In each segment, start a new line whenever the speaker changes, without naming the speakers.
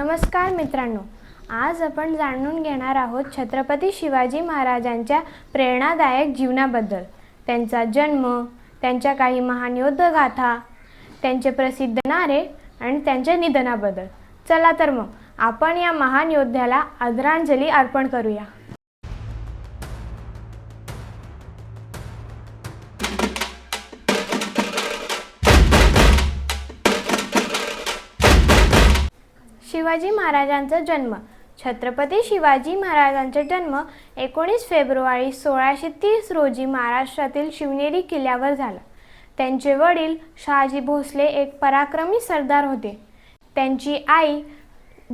नमस्कार मित्रांनो. आज आपण जाणून घेणार आहोत छत्रपती शिवाजी महाराजांच्या प्रेरणादायक जीवनाबद्दल. त्यांचा जन्म त्यांच्या काही महान युद्धगाथा त्यांचे प्रसिद्ध नारे आणि त्यांच्या निधनाबद्दल. चला तर मग आपण या महान योद्ध्याला आदरांजली अर्पण करूया. शिवाजी महाराजांचा जन्म. छत्रपती शिवाजी महाराजांचा जन्म एकोणीस फेब्रुवारी सोळाशे तीस रोजी महाराष्ट्रातील शिवनेरी किल्ल्यावर झाला. त्यांचे वडील शहाजी भोसले एक पराक्रमी सरदार होते. त्यांची आई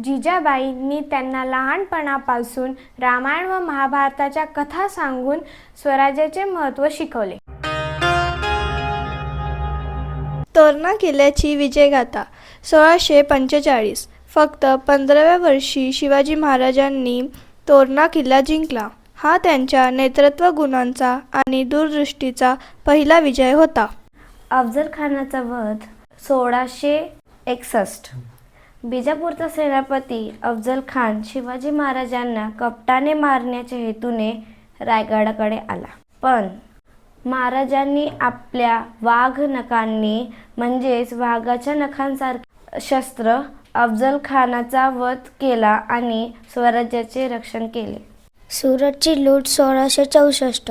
जिजाबाईंनी त्यांना लहानपणापासून रामायण व महाभारताच्या कथा सांगून स्वराज्याचे महत्त्व शिकवले.
तोरणा किल्ल्याची विजयगाथा सोळाशे पंचेचाळीस. फक्त पंधराव्या वर्षी शिवाजी महाराजांनी तोरणा किल्ला जिंकला. हा त्यांच्या नेतृत्व गुणांचा आणि दूरदृष्टीचा पहिला विजय होता.
अफजल खानाचा वध सोळाशे एकसष्ट. बिजापूरचा सेनापती अफजल खान शिवाजी महाराजांना कपटाने मारण्याच्या हेतूने रायगडाकडे आला. पण महाराजांनी आपल्या वाघ नखांनी म्हणजेच वाघाच्या नखांसारखे शस्त्र अफजल खानाचा वध केला आणि स्वराज्याचे रक्षण केले.
सुरतची लूट सोळाशे चौसष्ट.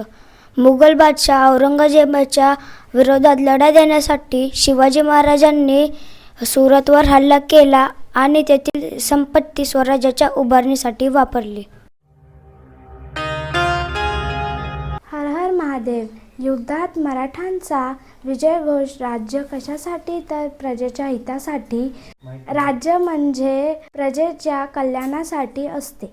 मुघल बादशाह औरंगजेबाच्या विरोधात लढा देण्यासाठी शिवाजी महाराजांनी सुरतवर हल्ला केला आणि तेथील संपत्ती स्वराज्याच्या उभारणीसाठी वापरली.
हर हर महादेव. युद्धात मराठांचा विजय घोष राज्य कशासाठी तर प्रजेच्या हितासाठी? राज्य म्हणजे प्रजेच्या कल्याणासाठी असते.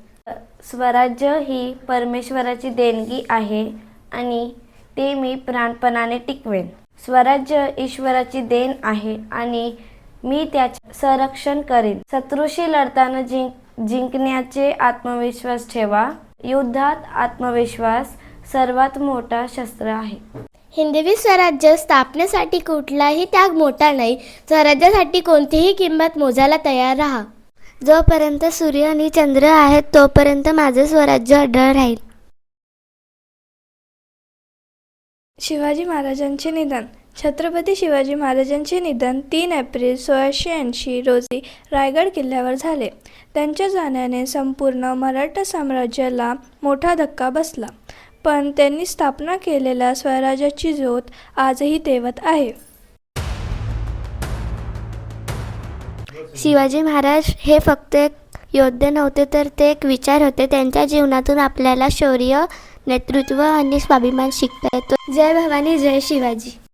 स्वराज्य ही परमेश्वराची देणगी आहे आणि ते मी प्राणपणाने टिकवेन. स्वराज्य ईश्वराची देण आहे आणि मी त्याचे संरक्षण करेन. शत्रूशी लढताना जिंक जिंकण्याचे आत्मविश्वास ठेवा. युद्धात आत्मविश्वास सर्वात मोठा शस्त्र आहे.
हिंदवी स्वराज्य स्थापनेसाठी कुठलाही त्याग मोठा नाही. स्वराज्यासाठी कोणतीही किंमत मोजायला तयार राहा. जोपर्यंत सूर्य आणि चंद्र आहेत तोपर्यंत माझे स्वराज्य अढळ राहील.
शिवाजी महाराजांचे निधन. छत्रपती शिवाजी महाराजांचे निधन तीन एप्रिल सोळाशे ऐंशी रोजी रायगड किल्ल्यावर झाले. त्यांच्या जाण्याने संपूर्ण मराठा साम्राज्याला मोठा धक्का बसला. पण त्यांनी स्थापना केलेल्या स्वराज्याची ज्योत आजही तेवत आहे.
शिवाजी महाराज हे फक्त एक योद्धे नव्हते तर ते एक विचार होते. त्यांच्या जीवनातून आपल्याला शौर्य नेतृत्व आणि स्वाभिमान शिकता येतो. जय भवानी जय शिवाजी.